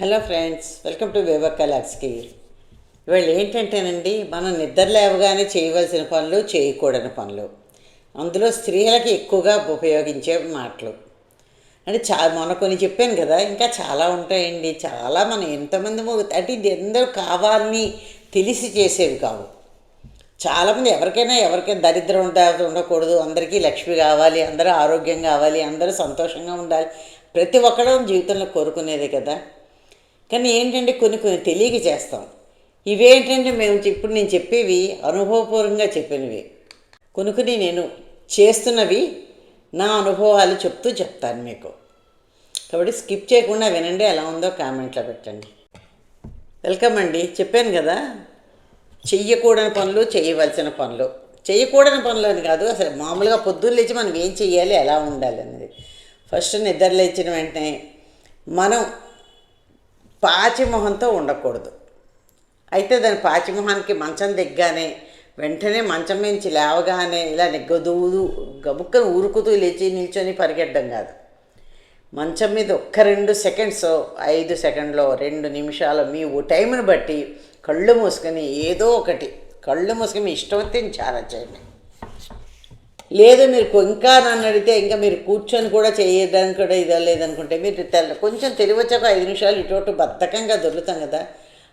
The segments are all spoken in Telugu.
హలో ఫ్రెండ్స్ వెల్కమ్ టు కలాక్స్కి ఇవాళ ఏంటంటేనండి మనం నిద్ర లేవగానే చేయవలసిన పనులు చేయకూడని పనులు. అందులో స్త్రీలకి ఎక్కువగా ఉపయోగించే మాటలు. అంటే చా మొన్న కొన్ని చెప్పాను కదా ఇంకా చాలా ఉంటాయండి. చాలా మనం ఎంతమంది అంటే ఇది ఎందరూ కావాలని తెలిసి చేసేవి కావు. చాలామంది ఎవరికైనా ఎవరికైనా దరిద్రం ఉండ ఉండకూడదు. అందరికీ లక్ష్మి కావాలి అందరూ ఆరోగ్యం కావాలి అందరూ సంతోషంగా ఉండాలి. ప్రతి ఒక్కడూ జీవితంలో కోరుకునేదే కదా. కానీ ఏంటంటే కొన్ని కొన్ని తెలియక చేస్తాం. ఇవేంటంటే మేము ఇప్పుడు నేను చెప్పేవి అనుభవపూర్వకంగా చెప్పినవి. కొన్ని కొన్ని నేను చేస్తున్నవి నా అనుభవాలు చెప్తూ చెప్తాను మీకు. కాబట్టి స్కిప్ చేయకుండా వినండి ఎలా ఉందో కామెంట్లో పెట్టండి. వెల్కమ్ అండి. చెప్పాను కదా చెయ్యకూడని పనులు చేయవలసిన పనులు. చేయకూడని పనులు అని కాదు అసలు మామూలుగా పొద్దున్న లేచి మనం ఏం చేయాలి ఎలా ఉండాలి అనేది. ఫస్ట్ నిద్ర లేచిన వెంటనే మనం పాచిమొహంతో ఉండకూడదు. అయితే దాని పాచిమొహానికి మంచం దిగ్గానే వెంటనే మంచం నుంచి లేవగానే ఇలా గదువుదు గబుక్కను ఊరుకుతూ లేచి నిల్చొని పరిగెట్టడం కాదు. మంచం మీద ఒక్క రెండు సెకండ్స్ ఐదు సెకండ్లో రెండు నిమిషాలు మీ టైంని బట్టి కళ్ళు మూసుకొని ఏదో ఒకటి కళ్ళు మూసుకొని మీ ఇష్టం వస్తే చాలా చేయండి. లేదు మీరు ఇంకా నన్ను అడిగితే ఇంకా మీరు కూర్చొని కూడా చేయడానికి కూడా ఇదా లేదనుకుంటే మీరు తెల్ల కొంచెం తెలివచ్చాక ఐదు నిమిషాలు ఇటువంటి బద్ధకంగా దొర్లుతాం కదా.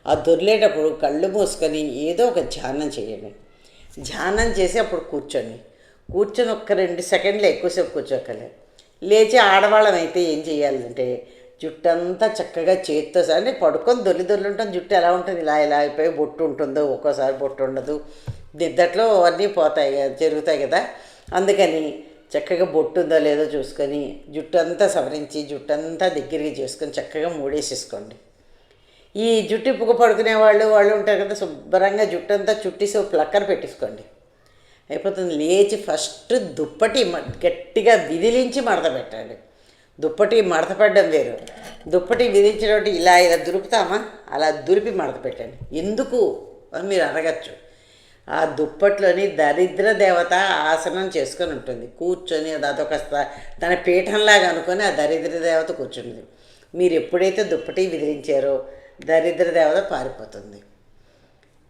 ఆ దొర్లేటప్పుడు కళ్ళు మూసుకొని ఏదో ఒక ధ్యానం చేయండి. ధ్యానం చేసి అప్పుడు కూర్చోండి. కూర్చొని ఒక్క రెండు సెకండ్లు ఎక్కువసేపు కూర్చోకలే లేచి ఆడవాళ్ళం అయితే ఏం చేయాలంటే జుట్టు అంతా చక్కగా చేత్తో స- అంటే పడుకొని దొల్లి దొల్లి ఉంటుంది జుట్టు ఎలా ఉంటుంది ఇలా ఇలా అయిపోయి బొట్టు ఉంటుందో ఒక్కోసారి బొట్టు ఉండదు. నిద్దట్లో అన్నీ పోతాయి కదా జరుగుతాయి కదా. అందుకని చక్కగా బొట్టు ఉందో లేదో చూసుకొని జుట్టు అంతా సవరించి జుట్టు అంతా దగ్గరికి చేసుకొని చక్కగా మూడేసేసుకోండి. ఈ జుట్టు ఇప్పుకు పడుకునే వాళ్ళు వాళ్ళు ఉంటారు కదా శుభ్రంగా జుట్టు అంతా చుట్టేసి సో ప్లక్కర్ పెట్టేసుకోండి. అయిపోతుంది. లేచి ఫస్ట్ దుప్పటి మ- గట్టిగా విదిలించి మడత పెట్టండి. దుప్పటి మడత పెట్టడం వేరు. దుప్పటి విధించడం ఇలా ఇలా దురుపుతామా? అలా దురిపి మడత పెట్టండి. ఎందుకు అని మీరు అడగచ్చు. ఆ దుప్పట్లోని దరిద్ర దేవత ఆసనం చేసుకొని ఉంటుంది. కూర్చొని అదొక తన పీఠంలాగా అనుకొని ఆ దరిద్ర దేవత కూర్చుంటుంది. మీరు ఎప్పుడైతే దుప్పటి విధించారో దరిద్ర దేవత పారిపోతుంది.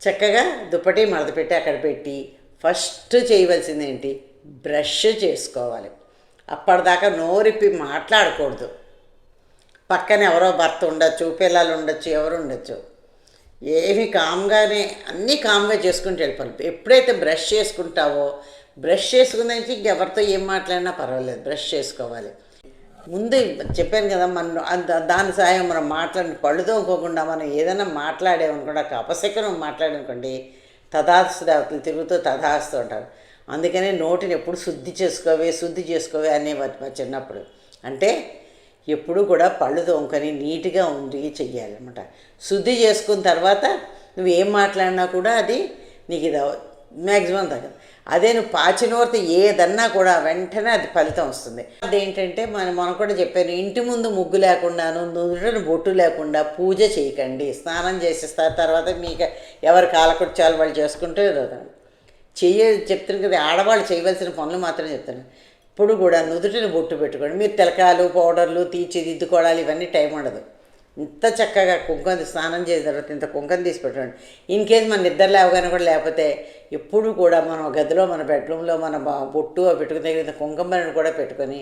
చక్కగా దుప్పటి మడత పెట్టి అక్కడ పెట్టి ఫస్ట్ చేయవలసింది ఏంటి బ్రష్ చేసుకోవాలి. అప్పటిదాకా నోరిప్పి మాట్లాడకూడదు. పక్కన ఎవరో భర్త ఉండొచ్చు పిల్లలు ఉండొచ్చు ఎవరు ఉండొచ్చు. ఏమి కామ్గానే అన్నీ కామ్గా చేసుకుంటూ వెళ్ళిపోవాలి. ఎప్పుడైతే బ్రష్ చేసుకుంటావో బ్రష్ చేసుకున్న నుంచి ఇంకెవరితో ఏం మాట్లాడినా పర్వాలేదు బ్రష్ చేసుకోవాలి. ముందు చెప్పాను కదా మనం దాని సాయం మనం మాట్లాడి పళ్ళు తోముకోకుండా మనం ఏదైనా మాట్లాడేమనుకోండి ఒక అపశకనం మాట్లాడనుకోండి తథాస్తు దేవతలు తిరుగుతూ తథాస్తు ఉంటారు. అందుకనే నోటిని ఎప్పుడు శుద్ధి చేసుకోవే శుద్ధి చేసుకోవే అనేవారు మా చిన్నప్పుడు. అంటే ఎప్పుడు కూడా పళ్ళు తోముకొని నీట్గా ఉండి చెయ్యాలన్నమాట. శుద్ధి చేసుకున్న తర్వాత నువ్వు ఏం మాట్లాడినా కూడా అది నీకు ఇది మ్యాక్సిమం తగ్గదు. అదే నువ్వు పాచినోర్తి ఏదన్నా కూడా వెంటనే అది ఫలితం వస్తుంది. అదేంటంటే మన మనం కూడా చెప్పాను ఇంటి ముందు ముగ్గు లేకుండాను నుదుటను బొట్టు లేకుండా పూజ చేయకండి. స్నానం చేసేస్తారు తర్వాత మీకు ఎవరి కాలకుర్చాలు వాళ్ళు చేసుకుంటే చెయ్య చెప్తున్నారు కదా ఆడవాళ్ళు చేయవలసిన పనులు మాత్రం చెప్తున్నారు ఇప్పుడు కూడా నుదుటిని బొట్టు పెట్టుకోండి. మీరు తిలకాలు పౌడర్లు తీర్చిదిద్దుకోవడాలు ఇవన్నీ టైం ఉండదు. ఇంత చక్కగా కుంకుమ స్నానం చేసిన తర్వాత ఇంత కుంకం తీసి పెట్టుకోండి ఇన్ కేస్ మన నిద్ర లేవగానే కూడా లేకపోతే ఎప్పుడు కూడా మన గదిలో మన బెడ్రూమ్లో మన బొట్టు పెట్టుకుని పెట్టుకునే ఇంత కుంకుమని కూడా పెట్టుకొని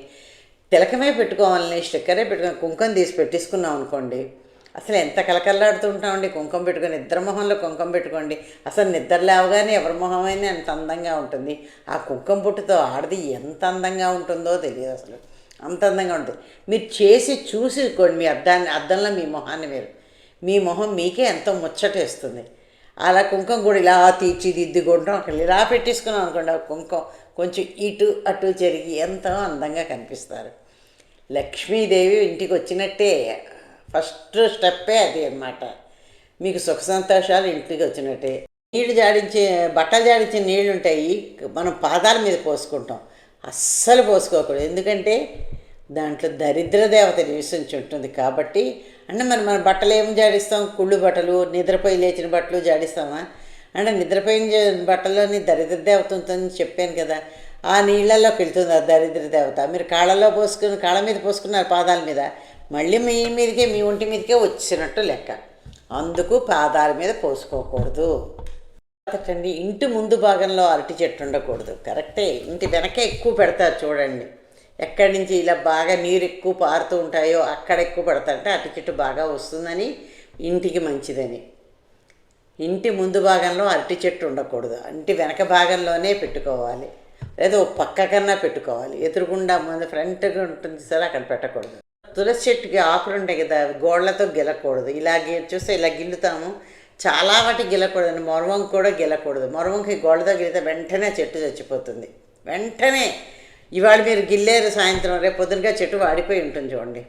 తిలకమే పెట్టుకోవాలని స్టిక్కరే పెట్టుకొని కుంకం తీసి పెట్టేసుకున్నాం అనుకోండి అసలు ఎంత కలకల్లాడుతుంటామండి? కుంకుమ పెట్టుకొని నిద్ర మొహంలో కుంకుమ పెట్టుకోండి. అసలు నిద్ర లేవగానే ఎవరి మొహమైనా ఎంత అందంగా ఉంటుంది? ఆ కుంకుమ పుట్టుతో ఆడది ఎంత అందంగా ఉంటుందో తెలియదు అసలు. అంత అందంగా ఉంటుంది. మీరు చేసి చూసుకోండి మీ అద్దాన్ని అద్దంలో మీ మొహాన్ని మీరు. మీ మొహం మీకే ఎంతో ముచ్చటేస్తుంది అలా కుంకుమ కూడా ఇలా తీర్చిదిద్దుకుంటాం. అక్కడ ఇలా పెట్టేసుకున్నాం అనుకోండి ఆ కుంకుమ కొంచెం ఇటు అటు జరిగి ఎంతో అందంగా కనిపిస్తారు. లక్ష్మీదేవి ఇంటికి వచ్చినట్టే ఫస్ట్ స్టెప్పే అది అన్నమాట. మీకు సుఖ సంతోషాలు ఇంటికి వచ్చినట్టే. నీళ్ళు జాడించే బట్టలు జాడించే నీళ్ళు ఉంటాయి మనం పాదాల మీద పోసుకుంటాం. అస్సలు పోసుకోకూడదు. ఎందుకంటే దాంట్లో దరిద్ర దేవత నివసించి ఉంటుంది కాబట్టి. అంటే మరి మన బట్టలు ఏం జాడిస్తాం? కుళ్ళు బట్టలు నిద్రపోయి లేచిన బట్టలు జాడిస్తామా? అంటే నిద్రపోయిన జ- బట్టల్లోని దరిద్ర దేవత ఉంటుందని చెప్పాను కదా. ఆ నీళ్ళల్లోకి వెళ్తుంది ఆ దరిద్ర దేవత. మీరు కాళ్ళలో పోసుకుని కాళ్ళ మీద పోసుకున్నారు పాదాల మీద. మళ్ళీ మీ మీదకే మీ ఒంటి మీదకే వచ్చినట్టు లెక్క. అందుకు పాదాల మీద పోసుకోకూడదు. అండి ఇంటి ముందు భాగంలో అరటి చెట్టు ఉండకూడదు. కరెక్టే. ఇంటి వెనకే ఎక్కువ పెడతారు చూడండి. ఎక్కడి నుంచి ఇలా బాగా నీరు ఎక్కువ పారుతూ ఉంటాయో అక్కడ ఎక్కువ పెడతారంటే అరటి చెట్టు బాగా వస్తుందని ఇంటికి మంచిదని. ఇంటి ముందు భాగంలో అరటి చెట్టు ఉండకూడదు. ఇంటి వెనక భాగంలోనే పెట్టుకోవాలి. లేదా పక్క కన్నా పెట్టుకోవాలి. ఎదురుగుండా ముందు ఫ్రంట్గా ఉంటుంది సరే అక్కడ పెట్టకూడదు. తులసి చెట్టుకి ఆకులు ఉంటాయి కదా గోడలతో గెలకూడదు. ఇలాగే చూస్తే ఇలా గిల్లుతాము. చాలా వాటి గెలకూడదు మొరవంకి కూడా గెలకూడదు. మొరవంకి గోడతో గెలితే వెంటనే చెట్టు చచ్చిపోతుంది. వెంటనే. ఇవాళ మీరు గిల్లేరు సాయంత్రం రేపు పొద్దునగా చెట్టు వాడిపోయి ఉంటుంది చూడండి.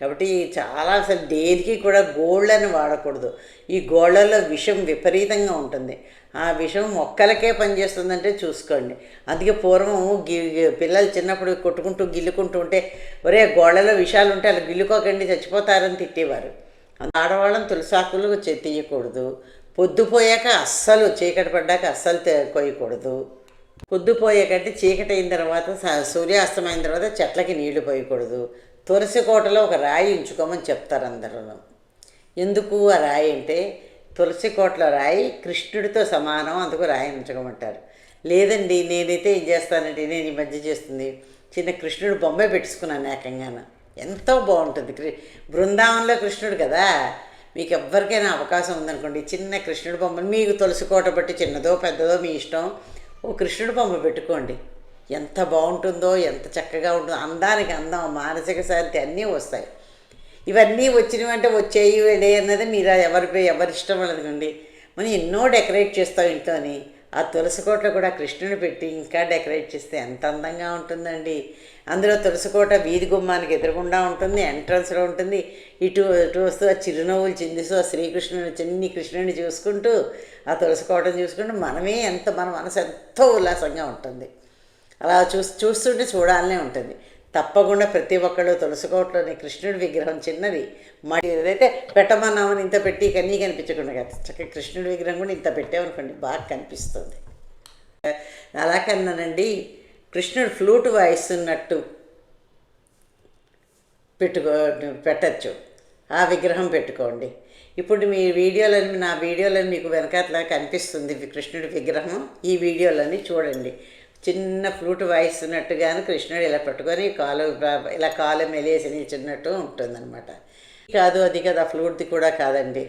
కాబట్టి చాలా అసలు దేనికి కూడా గోళ్ళని వాడకూడదు. ఈ గోళ్ళలో విషం విపరీతంగా ఉంటుంది. ఆ విషం మొక్కలకే పనిచేస్తుందంటే చూసుకోండి. అందుకే పూర్వం గి పిల్లలు చిన్నప్పుడు కొట్టుకుంటూ గిల్లుకుంటూ ఉంటే ఒరే గోళ్ళలో విషాలు ఉంటే అలా గిల్లుకోకండి చచ్చిపోతారని తిట్టేవారు. ఆడవాళ్ళని తులసాకులు తీయకూడదు. పొద్దుపోయాక అస్సలు చీకటి పడ్డాక అస్సలు కొయ్యకూడదు. పొద్దుపోయాకంటే చీకటి అయిన తర్వాత స- సూర్యాస్తమైన తర్వాత చెట్లకి నీళ్ళు పోయకూడదు. తులసి కోటలో ఒక రాయి ఉంచుకోమని చెప్తారు అందరూ. ఎందుకు ఆ రాయి అంటే తులసి కోటలో రాయి కృష్ణుడితో సమానం అందుకు రాయి ఉంచుకోమంటారు. లేదండి నేనైతే ఏం చేస్తానంటే నేను ఈ మధ్య చేస్తుంది. చిన్న కృష్ణుడు బొమ్మ పెట్టుకున్నాను ఏకంగాన. ఎంతో బాగుంటుంది. కృ బృందావనంలో కృష్ణుడు కదా. మీకు ఎవ్వరికైనా అవకాశం ఉందనుకోండి చిన్న కృష్ణుడి బొమ్మను మీకు తులసి కోట బట్టి చిన్నదో పెద్దదో మీ ఇష్టం. ఓ కృష్ణుడి బొమ్మ పెట్టుకోండి. ఎంత బాగుంటుందో ఎంత చక్కగా ఉంటుందో అందానికి అందం మానసిక శాంతి అన్నీ వస్తాయి. ఇవన్నీ వచ్చినవంటే వచ్చేయి వెళ్ళే అన్నది మీరు ఎవరి ఎవరి ఇష్టం అనుకోండి మనం ఎన్నో డెకరేట్ చేస్తాం ఇంట్లోని. ఆ తులసి కోటలో కూడా కృష్ణుని పెట్టి ఇంకా డెకరేట్ చేస్తే ఎంత అందంగా ఉంటుందండి. అందులో తులసి కోట వీధి గుమ్మానికి ఎదురుకుండా ఉంటుంది ఎంట్రన్స్లో ఉంటుంది. ఇటు ఇటు వస్తూ ఆ చిరునవ్వులు చిందిస్తూ ఆ శ్రీకృష్ణుని చిన్ని కృష్ణుని చూసుకుంటూ ఆ తులసికోటను చూసుకుంటూ మనమే ఎంత మన మనసు ఎంతో ఉల్లాసంగా ఉంటుంది. అలా చూసి చూస్తుంటే చూడాలనే ఉంటుంది. తప్పకుండా ప్రతి ఒక్కళ్ళు తులసికోటలోని కృష్ణుడి విగ్రహం చిన్నది. మరి ఏదైతే పెట్టమన్నామని ఇంత పెట్టి కన్నీ కనిపించకుండా కదా. చక్కగా కృష్ణుడి విగ్రహం కూడా ఇంత పెట్టామనుకోండి బాగా కనిపిస్తుంది. అలా కన్నానండి కృష్ణుడు ఫ్లూట్ వాయిస్తున్నట్టు పెట్టుకో పెట్టచ్చు. ఆ విగ్రహం పెట్టుకోండి. ఇప్పుడు మీ వీడియోలని నా వీడియోలని మీకు వెనకాతలా కనిపిస్తుంది. కృష్ణుడి విగ్రహం ఈ వీడియోలని చూడండి. చిన్న ఫ్లూట్ వాయిస్తున్నట్టుగాను కృష్ణుడు ఇలా పట్టుకొని కాలు ఇలా కాలు మెలేసి నిల్చున్నట్టు ఉంటుందన్నమాట. కాదు అది కదా ఫ్లూట్ది కూడా కాదండి.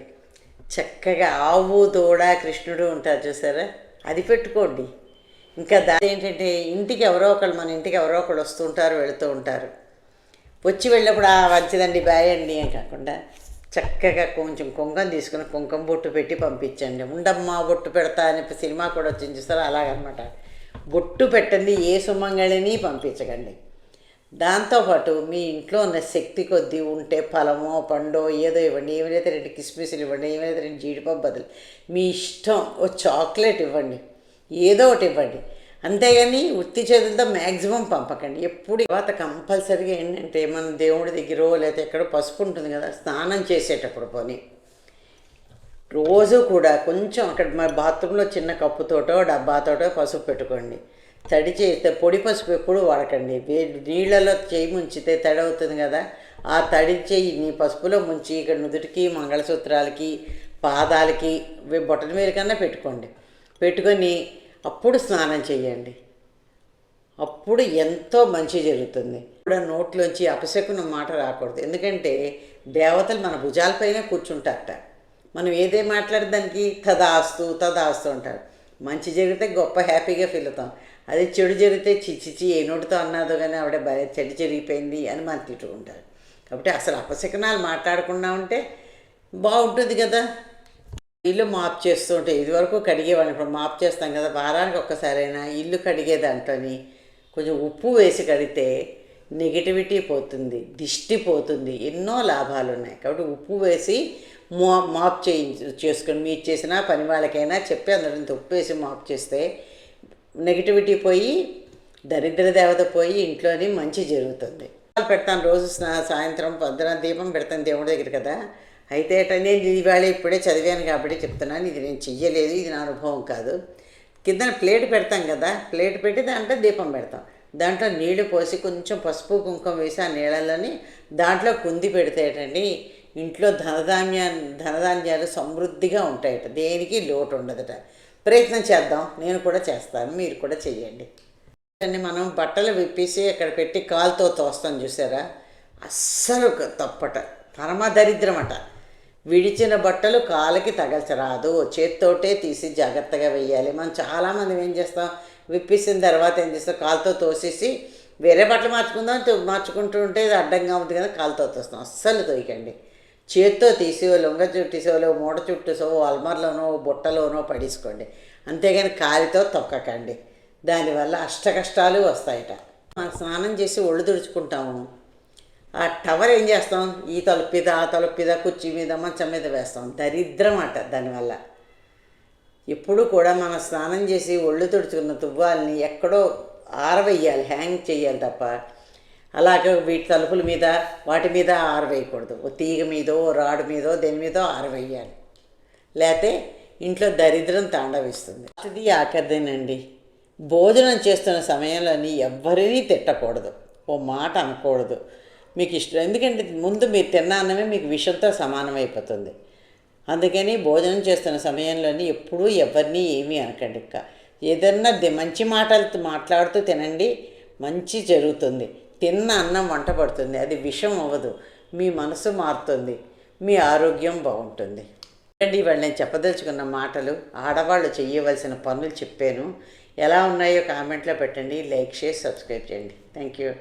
చక్కగా ఆవు దూడ కృష్ణుడు ఉంటారు చూసారా? అది పెట్టుకోండి. ఇంకా దాని ఏంటంటే ఇంటికి ఎవరో ఒకళ్ళు మన ఇంటికి ఎవరో ఒకళ్ళు వస్తూ ఉంటారు వెళుతూ ఉంటారు. వచ్చి వెళ్ళినప్పుడు ఆ మంచిదండి బాయ్ అండి అని కాకుండా చక్కగా కొంచెం కుంకం తీసుకుని కుంకం బొట్టు పెట్టి పంపించండి. ఉండమ్మా బొట్టు పెడతా అని సినిమా కూడా వచ్చింది చూస్తారా అలాగనమాట. బొట్టు పెట్టండి ఏ సుమంగళిని పంపించకండి. దాంతోపాటు మీ ఇంట్లో ఉన్న శక్తి కొద్దీ ఉంటే ఫలమో పండో ఏదో ఇవ్వండి. ఏమైతే రెండు కిస్మిస్లు ఇవ్వండి ఏమైతే రెండు జీడిపప్పు బదులు. మీ ఇష్టం ఓ చాక్లెట్ ఇవ్వండి. ఏదో ఒకటి ఇవ్వండి. అంతేగాని ఉత్తి చేతులతో మ్యాక్సిమం పంపకండి. ఎప్పుడు తర్వాత కంపల్సరీగా ఏంటంటే మన దేవుడి దగ్గర లేకపోతే ఎక్కడో పసుపు ఉంటుంది కదా స్నానం చేసేటప్పుడు పోనీ. రోజు కూడా కొంచెం అక్కడ మా బాత్రూంలో చిన్న కప్పుతోటో డబ్బాతోటో పసుపు పెట్టుకోండి. తడి చేస్తే పొడి పసుపు ఎప్పుడు వాడకండి. నీళ్ళలో చేయి ముంచితే తడి అవుతుంది కదా. ఆ తడి చేయి నీ పసుపులో ముంచి ఇక్కడ నుదుటికి మంగళసూత్రాలకి పాదాలకి బొట్టల మీద కన్నా పెట్టుకోండి. పెట్టుకొని అప్పుడు స్నానం చేయండి. అప్పుడు ఎంతో మంచి జరుగుతుంది. కూడా నోట్లోంచి అపశకునం మాట రాకూడదు. ఎందుకంటే దేవతలు మన భుజాలపైనే కూర్చుంటారట. మనం ఏదే మాట్లాడదానికి తదాస్తు తదాస్తు అంటారు మంచి జరిగితే గొప్ప హ్యాపీగా ఫీల్ అవుతాం. అదే చెడు జరిగితే చిచ్చిచి ఏ నోటితో అన్నాదో కానీ ఆవిడ భయ చెడు జరిగిపోయింది అని మనం తిట్టుకుంటారు కాబట్టి అసలు అపశకనాలు మాట్లాడకుండా ఉంటే బాగుంటుంది కదా. ఇల్లు మాప్ చేస్తూ ఉంటే ఇదివరకు కడిగేవాడిని ఇప్పుడు మాప్ చేస్తాం కదా వారానికి ఒక్కసారైనా ఇల్లు కడిగే దాంట్లోని కొంచెం ఉప్పు వేసి కడిగితే నెగిటివిటీ పోతుంది దిష్టి పోతుంది ఎన్నో లాభాలు ఉన్నాయి కాబట్టి ఉప్పు వేసి మా మాప్ చేయించు చేసుకొని మీరు చేసినా పని వాళ్ళకైనా చెప్పి అందరిని ఉప్పు వేసి మాప్ చేస్తే నెగిటివిటీ పోయి దరిద్ర దేవత పోయి ఇంట్లోని మంచి జరుగుతుంది. పెడతాను రోజు సాయంత్రం పొద్దున దీపం పెడతాను దేవుడి దగ్గర కదా. అయితే అట నేను ఇవాళ ఇప్పుడే చదివాను కాబట్టి చెప్తున్నాను. ఇది నేను చెయ్యలేదు ఇది నా అనుభవం కాదు. కింద ప్లేట్ పెడతాం కదా. ప్లేట్ పెట్టి దాంట్లో దీపం పెడతాం. దాంట్లో నీళ్ళు పోసి కొంచెం పసుపు కుంకుమ వేసి ఆ నీళ్ళలోని దాంట్లో కుంది పెడితేటండి ఇంట్లో ధనధాన్యా ధనధాన్యాలు సమృద్ధిగా ఉంటాయట. దేనికి లోటు ఉండదట. ప్రయత్నం చేద్దాం. నేను కూడా చేస్తాను. మీరు కూడా చెయ్యండి. అని మనం బట్టలు విప్పేసి అక్కడ పెట్టి కాలుతో తోస్తాం చూసారా? అస్సలు తప్పట. పరమ దరిద్రమట విడిచిన బట్టలు కాలకి తగల్చరాదు. చేత్తోటే తీసి జాగ్రత్తగా వేయాలి మనం చాలామంది ఏం చేస్తాం? విప్పేసిన తర్వాత ఏం చేస్తాం కాలుతో తోసేసి వేరే బట్టలు మార్చుకుందాం మార్చుకుంటూ ఉంటే అడ్డంగా ఉంది కదా కాలుతో తోస్తాం. అస్సలు తోయకండి. చేత్తో తీసేవో లొంగ చుట్టేసో మూట చుట్టేసో అల్మార్లోనో బుట్టలోనో పడేసుకోండి. అంతేగాని కాలితో తొక్కకండి. దానివల్ల అష్టకష్టాలు వస్తాయట. మనం స్నానం చేసి ఒళ్ళు తుడుచుకుంటాము. ఆ టవర్ ఏం చేస్తాం? ఈ తలుపు మీద ఆ తలుపు మీద కుర్చీ మీద మంచం మీద వేస్తాం. దరిద్రం అట దానివల్ల. ఎప్పుడు కూడా మనం స్నానం చేసి ఒళ్ళు తుడుచుకున్న తువ్వాల్ని ఎక్కడో ఆరవేయాలి హ్యాంగ్ చేయాలి తప్ప. అలాగే వీటి తలుపుల మీద వాటి మీద ఆరవేయకూడదు. ఓ తీగ మీదో ఓ రాడు మీదో దేని మీదో ఆరవేయాలి. లేకపోతే ఇంట్లో దరిద్రం తాండవిస్తుంది. అది ఆఖరిదేనండి భోజనం చేస్తున్న సమయంలోని ఎవ్వరినీ తిట్టకూడదు. ఓ మాట అనకూడదు. మీకు ఇష్టం. ఎందుకంటే ముందు మీరు తిన్న అన్నమే మీకు విషంతో సమానమైపోతుంది. అందుకని భోజనం చేస్తున్న సమయంలోని ఎప్పుడూ ఎవరిని ఏమీ అనకండి ఇంకా ఏదన్నా ది- మంచి మాటలు మాట్లాడుతూ తినండి మంచి జరుగుతుంది. తిన్న అన్నం వంట పడుతుంది. అది విషం అవ్వదు. మీ మనసు మారుతుంది. మీ ఆరోగ్యం బాగుంటుంది. అండి ఇవాళ నేను చెప్పదలుచుకున్న మాటలు ఆడవాళ్ళు చేయవలసిన పనులు చెప్పాను. ఎలా ఉన్నాయో కామెంట్లో పెట్టండి లైక్ చేసి సబ్స్క్రైబ్ చేయండి. Thank you.